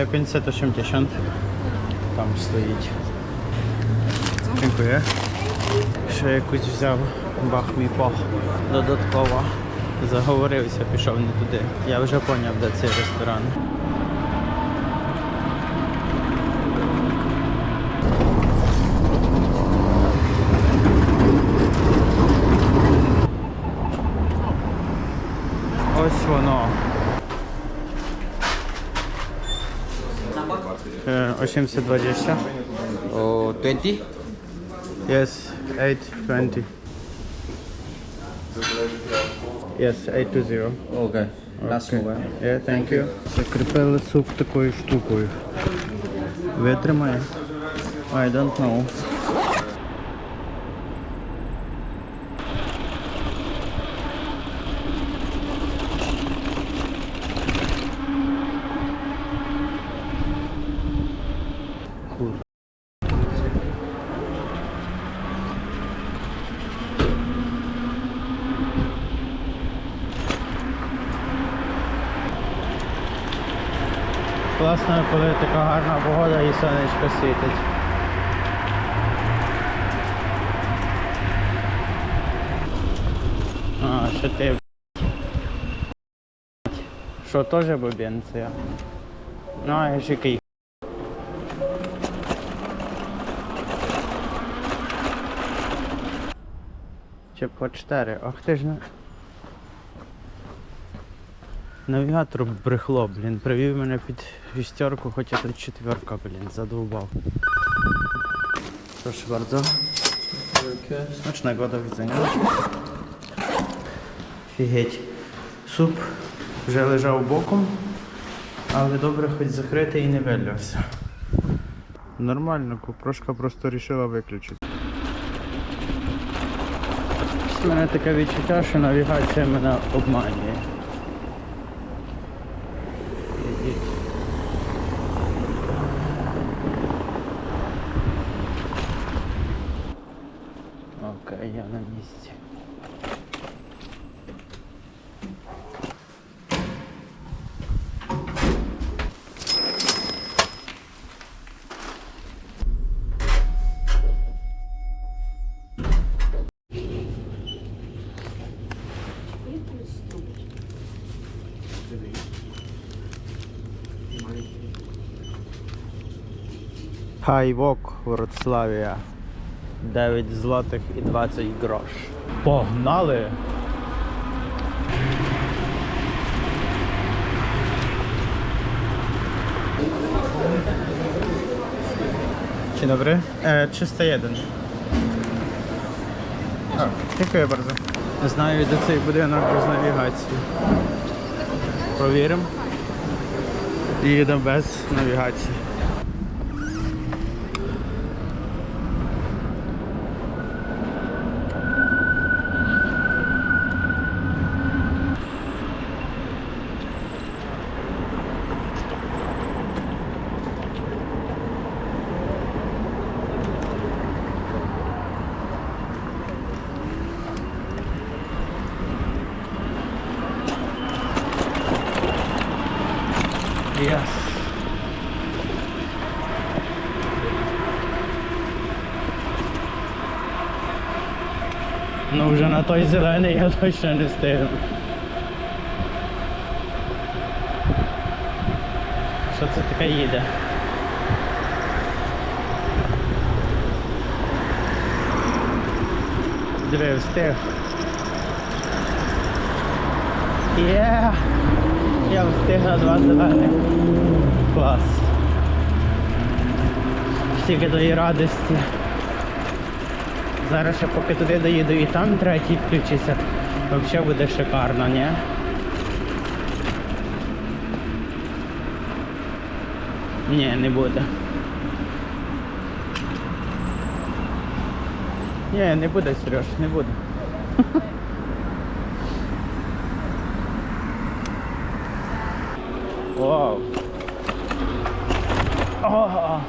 dobry, e, 580. Там стоїть. Dziękuję. Ще якусь взяв бахміпо додатково. Заговорився, пішов не туди. Я вже зрозумів, де цей ресторан. 820. Oh, 20? Yes, 820. Yes, 820. Okay. Last Okay. mobile. Yeah, thank you. Закріпили суп такою штукою. Витримає? I don't know. Класно, коли така гарна погода і сонечко світить. А, що ти. Що, теж бубенція? Ну, а я ж який. По 4? Ах ти ж не. Навігатор брехло, блін, привів мене під шістерку, хоча тут четверка, блін, задовбав. Proszę bardzo. Smacznego, do widzenia. Фігеть. Суп вже лежав боком, але добре хоч закритий і не вилявся. Нормально, купрошка просто вирішила виключити. У мене таке відчуття, що навігація мене обманює. Ідіть. Окей, я на місці. Хайвок Вроцлавія. 9 злотих і 20 грош. Погнали! Dzień dobry. E, 301. O, dziękuję bardzo. Знаю, де цей будинок без навігації. Провіримо. Їдемо без навігації. Yes. Ну вже на той зелений я точно не встигну. Що це таке їде? Диви, встиг. Є! Я встиг на два зелених. Клас. Стільки тої радості. Зараз ще поки туди доїду і там третій включиться, взагалі буде шикарно, ні? Ні, не буде. Ні, не буде, Сереж, не буде. Вау. О!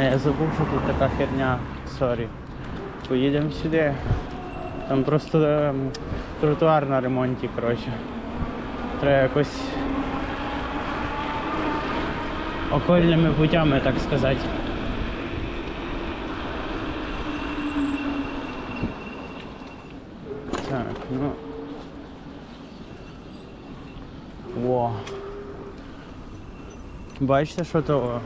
А, я забув, що тут така херня. Сорі. поїдемо сюди. Там просто ем, тротуар на ремонті, коротше. Треба якось окольними путями, так сказати. Так, ну. Во. Бачите, що то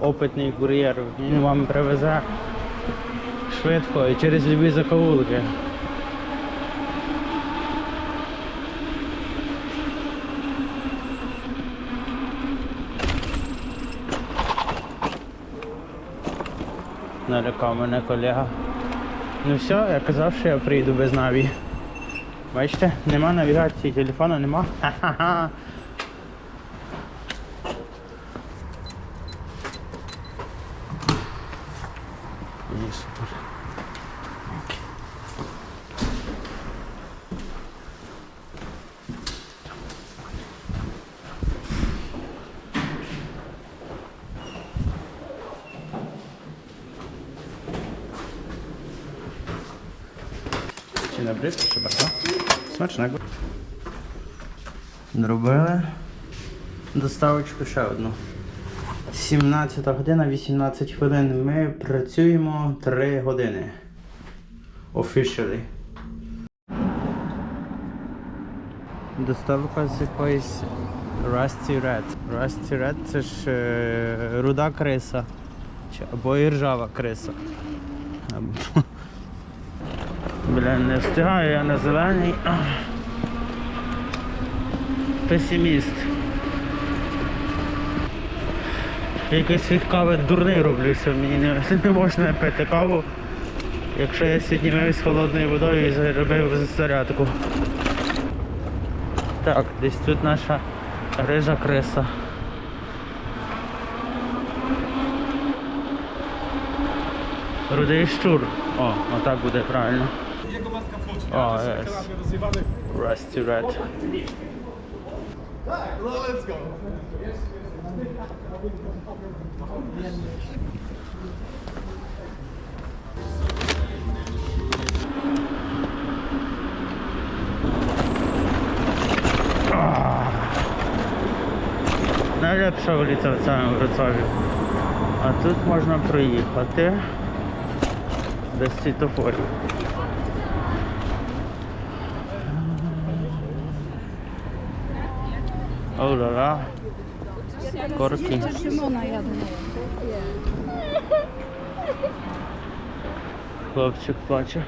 опитний кур'єр. Він вам привезе швидко і через любі закоулки. Налякав мене колега. Ну все, я казав, що я приїду без наві. Бачите, нема навігації, телефону нема. Ха-ха-ха. Ні, супер. Dzień dobry, proszę bardzo. Smacznego. Зробили доставочку ще одну. 17 година, 18 хвилин. Ми працюємо 3 години. Officially. Доставка з якоїсь Rusty Red. Rusty Red це ж е, руда криса. Або іржава криса. Або... Бля, не встигаю я на зелений. Песиміст. Я Якось від кави дурний роблю, що мені не, не можна пити каву, якщо я сьогодні з холодною водою і зробив зарядку. Так, десь тут наша рижа криса. Рудий щур. О, отак буде правильно. О, yes. Rusty Red. Найлепша вулиця в цьому Вроцлаві. А тут можна проїхати без світофорів. O lala. Korki. Chłopczyk płacze.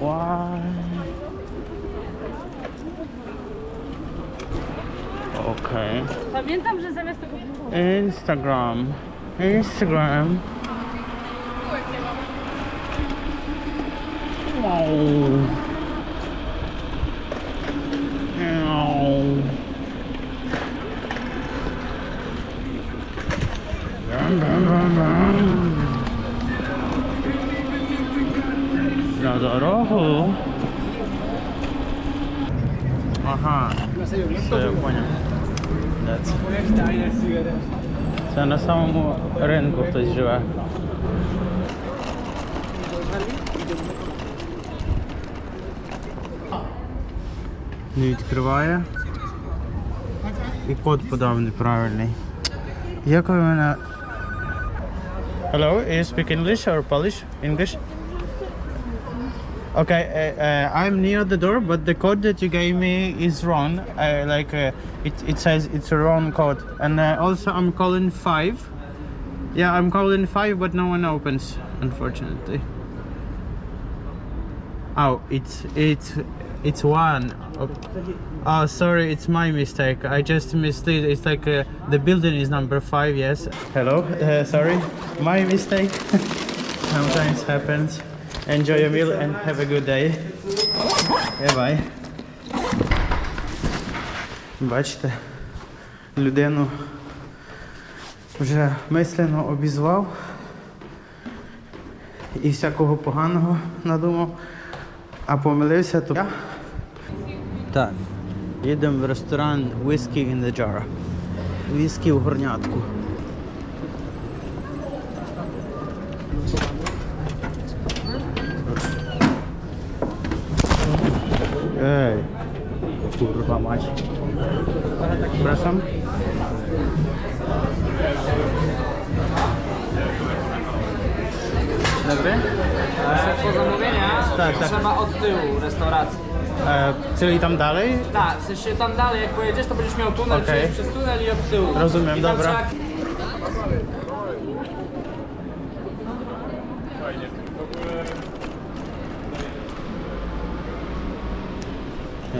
Łaj. Okej. Pamiętam, że zamiast tego Instagram. Instagram. Wow. Все, я понял. Це на самому ринку хтось живе. Не відкриває. І код подав неправильний. Як ви мене. Hello, you speak English or Polish? English? Okay, uh, uh, I'm near the door, but the code that you gave me is wrong. Uh, like uh, it, it says it's a wrong code, and uh, also I'm calling five. Yeah, I'm calling five, but no one opens, unfortunately. Oh, it's it's it's one. Oh, oh, sorry, it's my mistake. I just missed it. It's like uh, the building is number five. Yes. Hello. Uh, sorry, my mistake. Sometimes happens. Enjoy your meal and have a good day. Bye bye. Бачите, людину вже мислено обізвав і всякого поганого надумав, а помилився то. Так, їдемо в ресторан Whiskey in the Jar. Віскі в горнятку. Kurwa mać. Przepraszam. Dobry? Po zamówienia Tak, tak. trzeba od tyłu restauracji. E, czyli tam dalej? Tak, w sensie tam dalej jak pojedziesz, to będziesz miał tunel, przejść przez tunel i od tyłu. Rozumiem, I dobra. trzeba-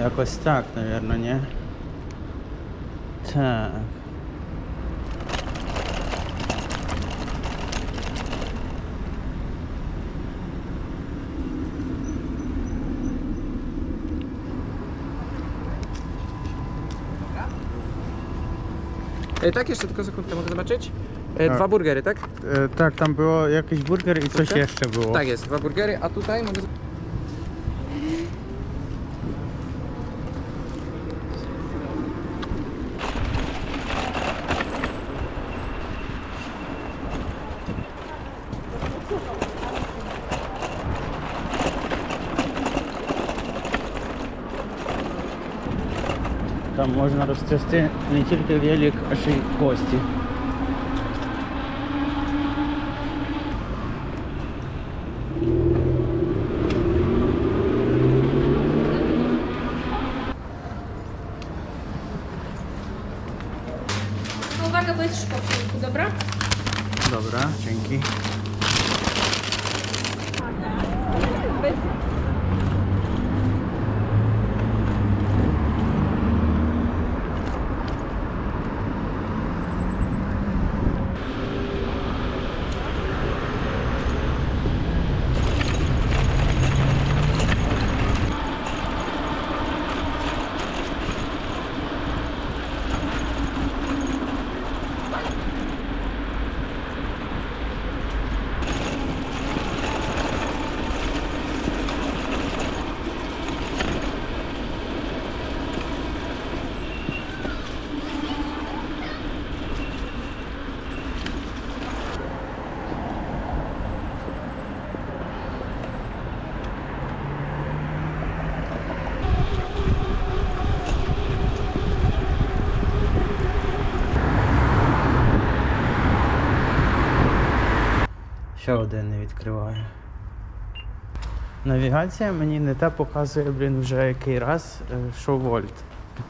Jakoś tak, na nie? Tak. E, tak, jeszcze tylko sekundkę mogę zobaczyć. E, tak. Dwa burgery, tak? E, tak, tam było jakiś burger i coś jeszcze było. Tak jest, dwa burgery, a tutaj mogę... можна розтрясти не тільки велик, а ще й кості. Bo jest szkło w środku, Ще один не відкриває. Навігація мені не те показує, блін, вже який раз, е, що вольт.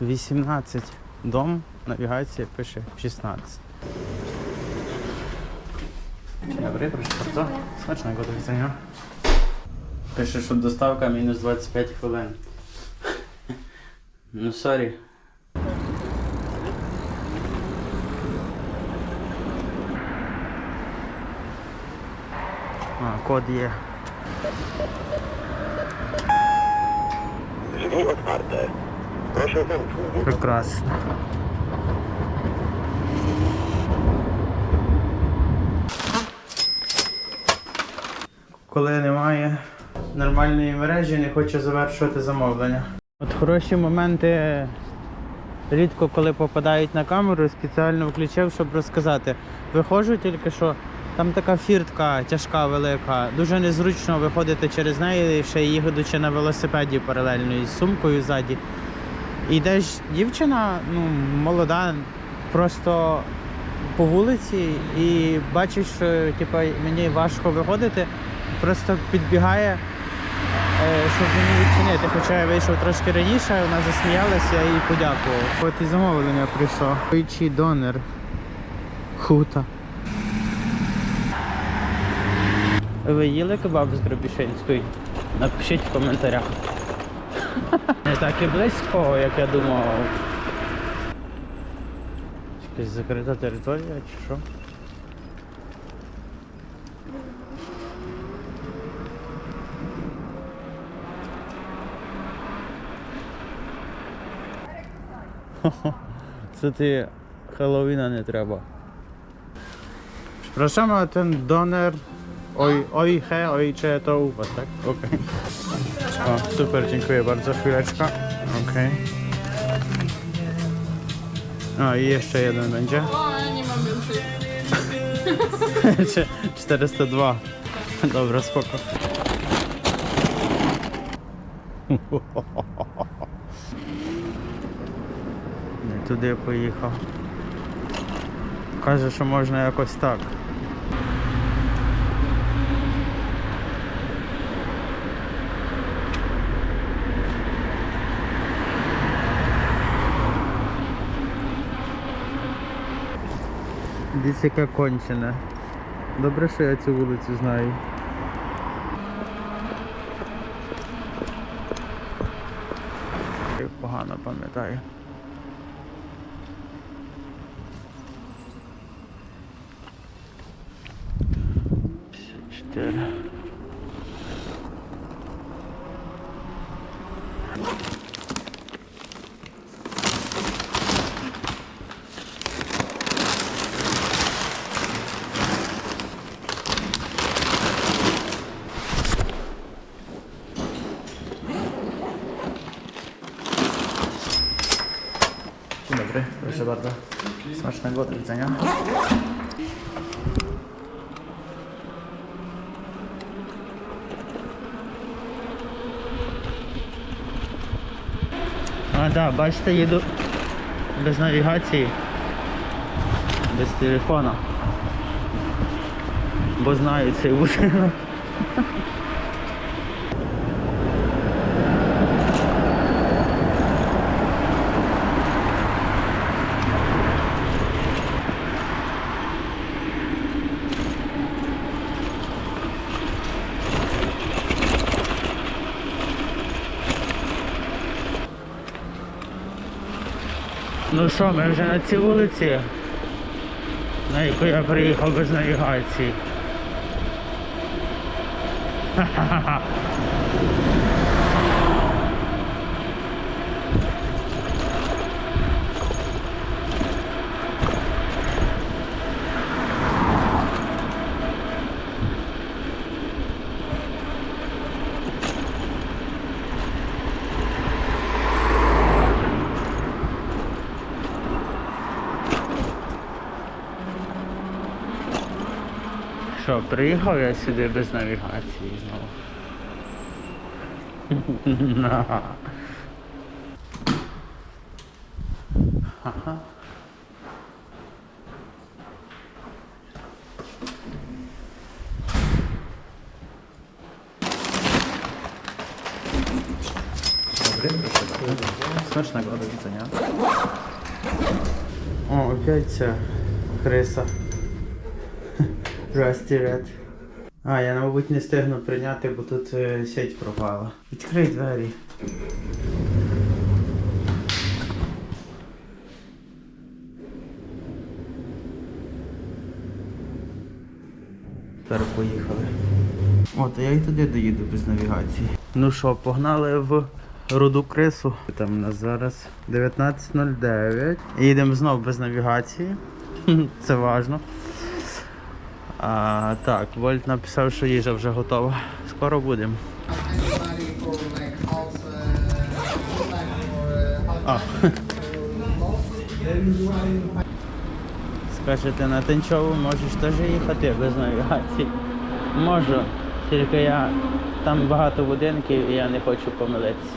18 дом, навігація пише 16. Dzień dobry, proszę bardzo. Smacznego. Пише, що доставка мінус 25 хвилин. Ну, сорі. А, код є. Drzwi. Прекрасно. Коли немає нормальної мережі, не хочу завершувати замовлення. От хороші моменти рідко коли попадають на камеру, спеціально включив, щоб розказати. Виходжу тільки що. Там така фіртка тяжка, велика, дуже незручно виходити через неї, ще й їдучи на велосипеді паралельно із сумкою ззаді. І йдеш дівчина, ну, молода, просто по вулиці і бачиш, що типу, мені важко виходити, просто підбігає, е, щоб мені відчинити. Хоча я вийшов трошки раніше, вона засміялася, я їй подякував. От і замовлення прийшло. Пойчий донор. Хута. Ви їли кебаб з Дробішинської? Напишіть в коментарях. Не так і близько, як я думав. Якась закрита територія чи що? Це ти Хеллоуіна не треба. A ten doner oj, ojche, ojcze to u was, tak? Okej. O, super, dziękuję bardzo. Chwileczka. Okej. O, i jeszcze jeden będzie. O, ja nie mam więcej. 402. Dobra, spoko. Не туди поїхав. Каже, що можна якось так. Десь яка кончена. Добре, що я цю вулицю знаю. Погано пам'ятаю. П'ятдесят чотири. Dzień dobry, proszę bardzo. Smacznego, do widzenia. А, да, бачите, їду без навігації, без телефона. Бо знаю цей будинок. Ну що, ми вже на цій вулиці, на яку я приїхав без навігації. Ха-ха-ха. Приїхав я сюди без навігації знову. Ага. Smacznego, do widzenia. O, опять ця криса. Здрасті, Ред. А, я, мабуть, не встигну прийняти, бо тут е, сеть пропала. Відкрий двері. Тепер поїхали. От, а я і туди доїду без навігації. Ну що, погнали в руду крису. Там у нас зараз 19.09. Їдемо знов без навігації. Це важно. А, так, Вольт написав, що їжа вже готова. Скоро будемо. Скажете, на Тенчову можеш теж їхати без навігації? Можу, тільки я там багато будинків і я не хочу помилитися.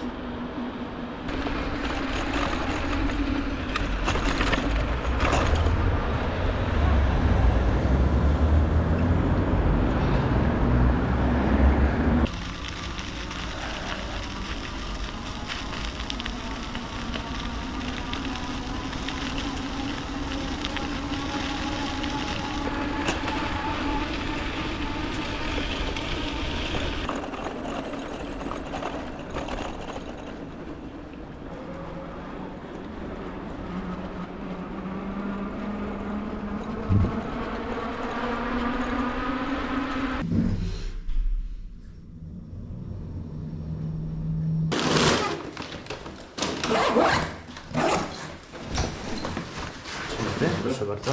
Dzień dobry, proszę bardzo.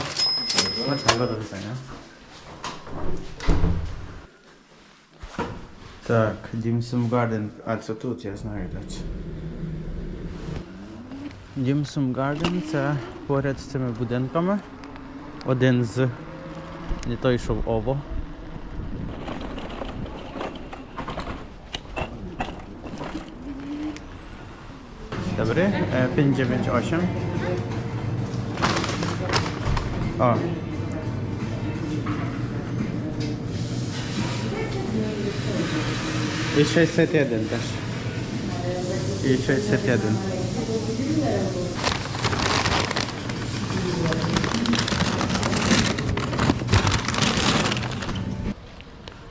Smacznego, do widzenia. Так, Дімсум Гарден. А це тут, я знаю, де це. Дімсум Гарден це поряд з цими будинками. Один з не той, що в Ово. dobry. E, 598. O. I 601 też. I 601.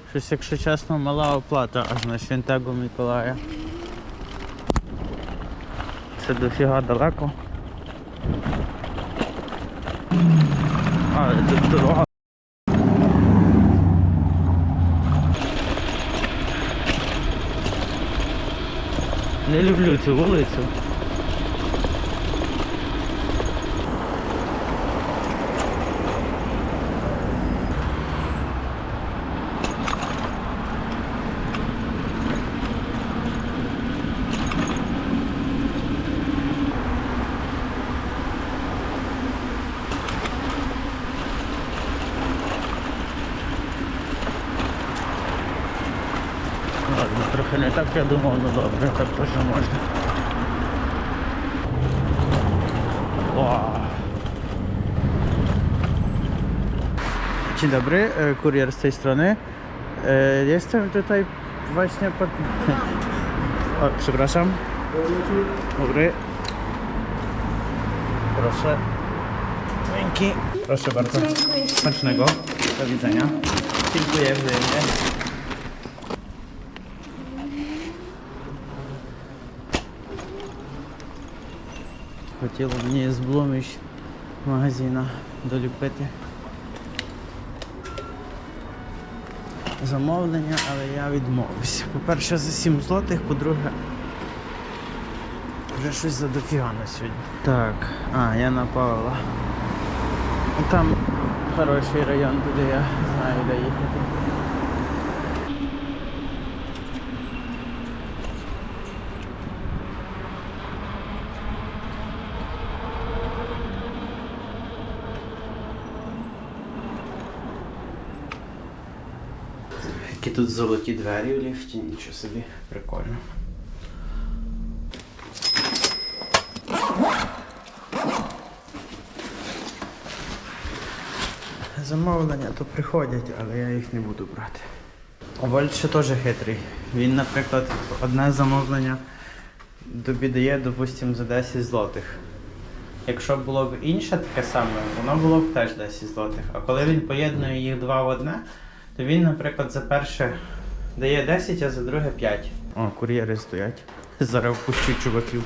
Щось, якщо чесно, мала оплата аж на Святого Миколая. Це дофіга далеко. А, тут дорога. Не люблю цю вулицю. Dzień dobry, e, kurier z tej strony. E, Jestem tutaj właśnie pod... O, przepraszam. Dobry. Proszę. Dzięki. Proszę bardzo. Smacznego. Do widzenia. Dziękuję wzajemnie. Хотіла мені з Блуміч магазина долюбити Замовлення, але я відмовився. По-перше, за 7 злотих, по-друге, вже щось за дофіга на сьогодні. Так, а, я на Павла. Там хороший район, буде я знаю, де їхати. Тут золоті двері в ліфті, нічого собі, прикольно. Замовлення то приходять, але я їх не буду брати. Вольт ще теж хитрий. Він, наприклад, одне замовлення тобі дає, допустимо, за 10 злотих. Якщо було б інше таке саме, воно було б теж 10 злотих. А коли він поєднує їх два в одне, то він, наприклад, за перше дає 10, а за друге 5. О, кур'єри стоять. Зараз впущу чуваків.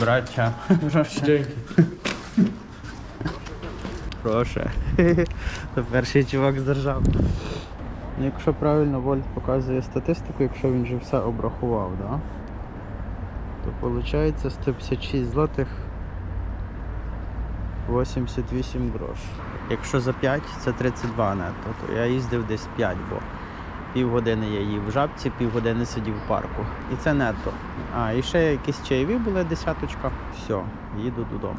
Браття. Прошу. Прошу. Це перший чувак здержав. Ну, Якщо правильно Вольт показує статистику, якщо він вже все обрахував, да? то виходить 156 злотих 88 грош. Якщо за 5 це 32 нетто, то я їздив десь 5, бо півгодини я їв в жабці, півгодини сидів в парку. І це нетто. А, і ще якісь чайові були десяточка. Все, їду додому.